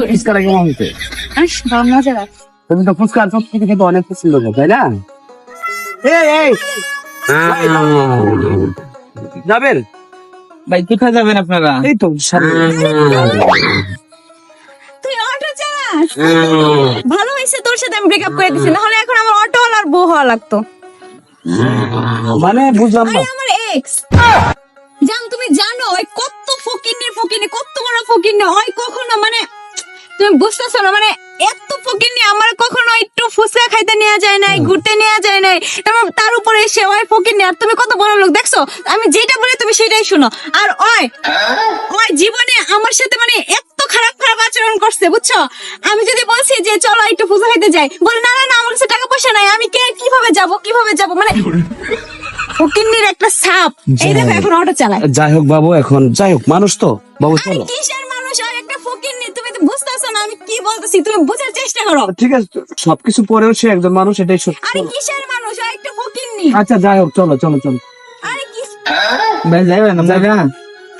ফুচকাটা কেমন হয়েছে তুমি তো ফুচকা সব থেকে খেতে অনেক পছন্দ করো তাই না? এই এই। যাবেন? ভাই কোথায় যাবেন আপনারা? এই তো তুই অটো চালাস? ভালো হয়েছে তোর সাথে আমি ব্রেকআপ করে দিছি নাহলে এখন আমার অটো আর বউ হওয়া লাগতো। মানে বুঝলাম না। আমার এক্স জান তুমি জানো ওই কত ফকিনি ফকিনি কত বড় ফকিনি ওই কখনো মানে তুমি বুঝতেছো না মানে এত ফকিনি আমার কখনো একটু ফুচকা খাইতে নেওয়া যায় নাই ঘুরতে নেওয়া যায় নাই। তারপর তার উপরে সে ওই ফকিনি আর তুমি কত বড় লোক দেখছ? আমি যেটা বলি তুমি সেটাই শুনো। আর ওই ওই জীবনে আমার সাথে মানে এত খারাপ খারাপ আচরণ করছে বুঝছ? আমি যদি বলছি যে চলো একটু ফুচকা খাইতে যাই বলে না না আমার কাছে টাকা পয়সা নাই আমি কে কীভাবে যাব কীভাবে যাব? মানে ফকিন্নির একটা সাপ। এই দেখো এখন অটো চালায়। যাই হোক বাবু এখন যাই হোক মানুষ তো। বাবু চলো কিসের মানুষ আর একটা ফকিন্নি তুমি তো বুঝতেছো না আমি কি বলতেছি? তুমি বোঝার চেষ্টা করো। ঠিক আছে সবকিছু পরেও সে একজন মানুষ এটাই সত্যি। আরে কিসের মানুষ? আর একটা ফকিন্নি আচ্ছা যাই হোক চলো চলো চলো। আরে কি ভাই যাবেন না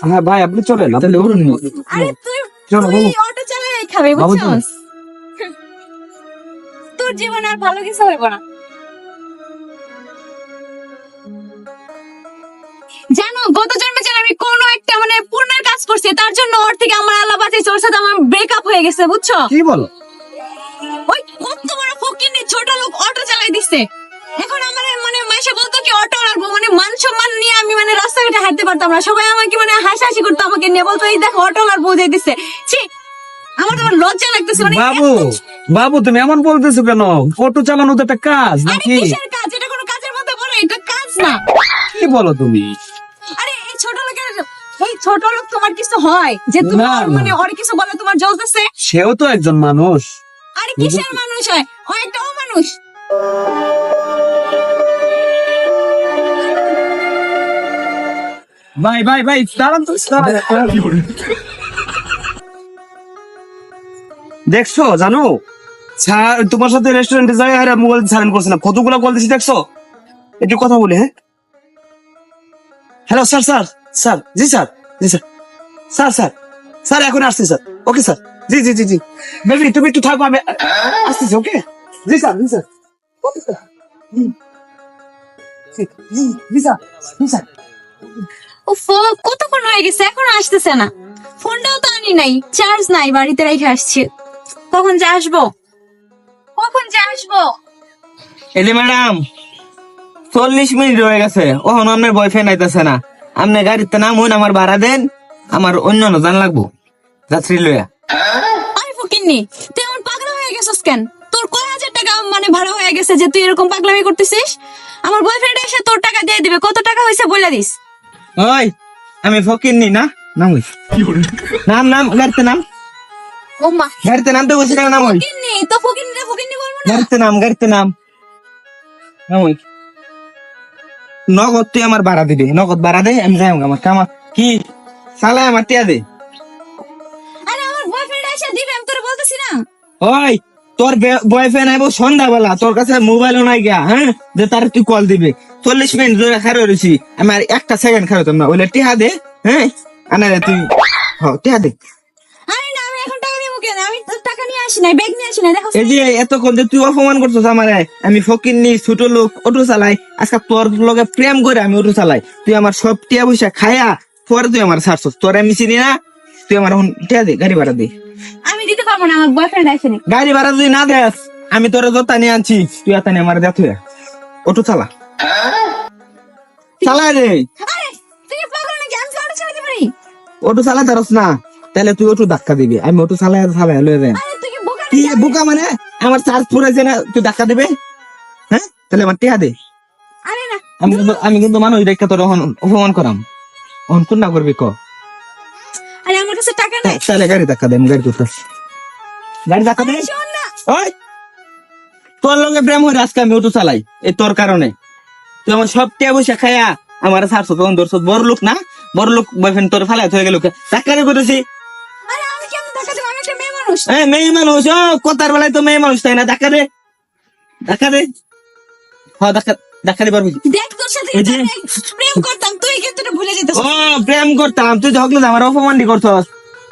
হ্যাঁ ভাই আপনি চলেন আরে তুই চলো। অটো চালাই খাবে বুঝছস তোর জীবনে আর ভালো কিছু হইব না। জানো গত জন্মে যেন আমি কোনো একটা মানে পূর্ণের কাজ করছি তার জন্য ওর থেকে আমার আল্লাহ বাঁচিয়েছে ওর সাথে আমার ব্রেকআপ হয়ে গেছে বুঝছ? কি বলো? ওই কত বড় ফকিনি ছোট লোক অটো চালাই দিচ্ছে এখন আমার মানে মাসে বলতো কি অটো লাগবো মানে মান সম্মান নিয়ে আমি মানে রাস্তাঘাটে হাঁটতে পারতাম না। সবাই আমাকে মানে হাসাহাসি করতো আমাকে নিয়ে বলতো এই দেখো অটো আর বউ দিচ্ছে ছি আমার তোমার লজ্জা লাগতেছে মানে বাবু বাবু তুমি এমন বলতেছো কেন? অটো চালানো তো একটা কাজ আরে নাকি? কিসের কাজ? এটা কোনো কাজের মধ্যে পড়ে এটা কাজ না। কি বলো তুমি? ছোট লোক তোমার কিছু হয়? যে তোমার। মানে ওর কিছু বলে তোমার জ্বলতেছে? সেও তো একজন মানুষ। আরে কিসের মানুষ হয়? ও একটা অমানুষ। ভাই ভাই ভাই দাঁড়ান তো দাঁড়ান। দেখছ জানো? স্যার তোমার সাথে রেস্টুরেন্টে যাই আর মোবাইল সাইলেন্ট করছে না। কতগুলো কল দিছি দেখছ? একটু কথা বলি হ্যাঁ? হ্যালো স্যার স্যার স্যার জি স্যার জি স্যার। Sir sir. স্যার এখন আসছি স্যার। Okay sir. জি জি জি জি। বেবি তুমি একটু থাকো আমি আসতেছি ওকে? জি স্যার জি স্যার। Okay sir. জি। জি, জি জি স্যার। জি স্যার। উফ কতক্ষণ হয়ে গেছে? এখনও আসতেছে না। ফোনটাও তো আনি নাই। চার্জ নাই বাড়িতে রেখে আসছি। কখন যে আসব? কখন যে আসব? এলি ম্যাডাম চল্লিশ মিনিট হয়ে গেছে। ওহন বয়ফ্রেন্ড আইতেছে না। আপনি গাড়িতে নামুন আমার ভাড়া দেন। আমার অন্য জান লাগবো। যাত্রী লইয়া। আরে ফকিন্নি তুই এমন পাগলা হয়ে গেছিস কেন? তোর কয় হাজার টাকা মানে ভাড়া হয়ে গেছে যে তুই এরকম পাগলামি করতেছিস? আমার বয়ফ্রেন্ড এসে তোর টাকা দিয়ে দিবে কত টাকা হয়েছে বলে দিস। ওই আমি ফকিরনি না নাম নাম নাম গাড়িতে নাম। ও মা গাড়িতে নামতে বলছি না নাম ওই ফকিন্নি তো ফকিন্নি ফকিন্নি বলব না। গাড়িতে নাম গাড়িতে নাম। নাম ওই নগদ তুই আমার ভাড়া দিবি নগদ ভাড়া দে আমি যাই আমার কামা কি? সালাই আমার টিয়া দে। আরে আমার বয়ফ্রেন্ড এসে দিবে আমি তোর বলতেছি না। ওই তোর বয়ফ্রেন্ড আইবো সন্ধ্যাবেলা তোর কাছে মোবাইলও নাই গিয়া হ্যাঁ? যে তার তুই কল দিবে। চল্লিশ মিনিট ধরে খারে রয়েছি আমি আর একটা সেকেন্ড খারতাম না ওইলে টিহা দে হ্যাঁ? আনা রে তুই হ টিহা দে। আমি টাকা নিয়ে আসি নাই ব্যাগ নিয়ে আসি নাই দেখো এই যে এতক্ষণ যে তুই অপমান করছিস আমারে আমি ফকির নি ছোট লোক অটো চালাই আজকে তোর লগে প্রেম করে আমি অটো চালাই। তুই আমার সব টিয়া পয়সা খায়া পরে তুই আমার ছাড়ছস। তোর আমি চিনি না তুই আমার এখন টিয়া দে গাড়ি ভাড়া দে। আমি দিতে পারব না আমার বয়ফ্রেন্ড আসেনি গাড়ি ভাড়া তুই না দেস আমি তোর যতা নিয়ে আনছি তুই এত নিয়ে আমার দেখ অটো চালা। চালা রে। অটো চালাতে চালা তারস না। তাহলে তুই অটো ধাক্কা দিবি। আমি অটো চালাই চালাই লয়ে যাই। কি বোকা মানে? আমার চার্জ পুরাইছে না তুই ধাক্কা দিবে? হ্যাঁ? তাহলে আমার টিয়া দে। আমি কিন্তু আমি কিন্তু মানুষ দেখে তোর অপমান করাম। অহন কোন না করবি ক? আরে আমার কাছে টাকা নাই। তাহলে গাড়ি ধাক্কা দে আমি গাড়ি করতে গাড়ি ধাক্কা দে। ওই! তোর লগে প্রেম হয়ে আজকে আমি অটো চালাই এই তোর কারণে। তুই আমার সব টিয়া পয়সা খায়া আমার ছাড়ছো তখন ধরছো বড় লোক না? বড় লোক বয়ফ্রেন্ড তোর ফালাই হয়ে গেল ধাক্কা দিয়ে করেছি আরে আমি কেমন টাকা দেবো আমি একটা মেয়ে মানুষ। এই মেয়ে মানুষ ও কথার বেলায় তো মেয়ে মানুষ তাই না? ধাক্কা দে। ধাক্কা দে। হ্যাঁ ধাক্কা ধাক্কা পারবি। দেখ তোর সাথে এই যে- আমি প্রেম করতাম তুই কিন্তু ভুলে যেতে ও প্রেম করতাম তুই ঝগলে আমার অপমানটি করছস।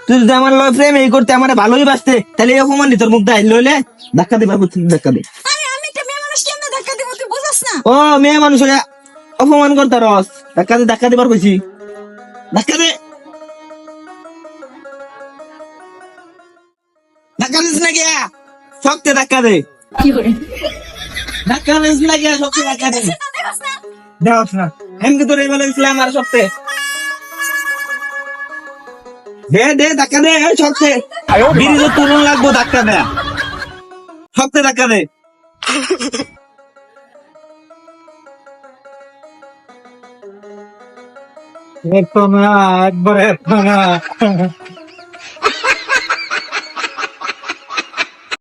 তুই যদি আমার লয় প্রেম এই করতে আমার ভালোই বাসতে তাহলে এই অপমান নি তোর মুখ দাই লইলে ধাক্কা দিবার করতে ধাক্কা দে। আরে আমি একটা মেয়ে মানুষ কেমনে ধাক্কা দিব? তুই বুঝাস না। ও মেয়ে মানুষ অপমান করতে রস। ধাক্কা দে ধাক্কা দিবার কইছি ধাক্কা দে। ধাক্কা দিস না গিয়া। শক্তে ধাক্কা দে। ধাক্কা দিস না গিয়া শক্তে ধাক্কা দে। দেওয়াস না। এমনি তোর এই বলে ইসলাম আর শক্তে? দে দে ধাক্কা দে শক্তে। তরুণ লাগবো ধাক্কা দে। শক্তে ধাক্কা দে। একবার একবার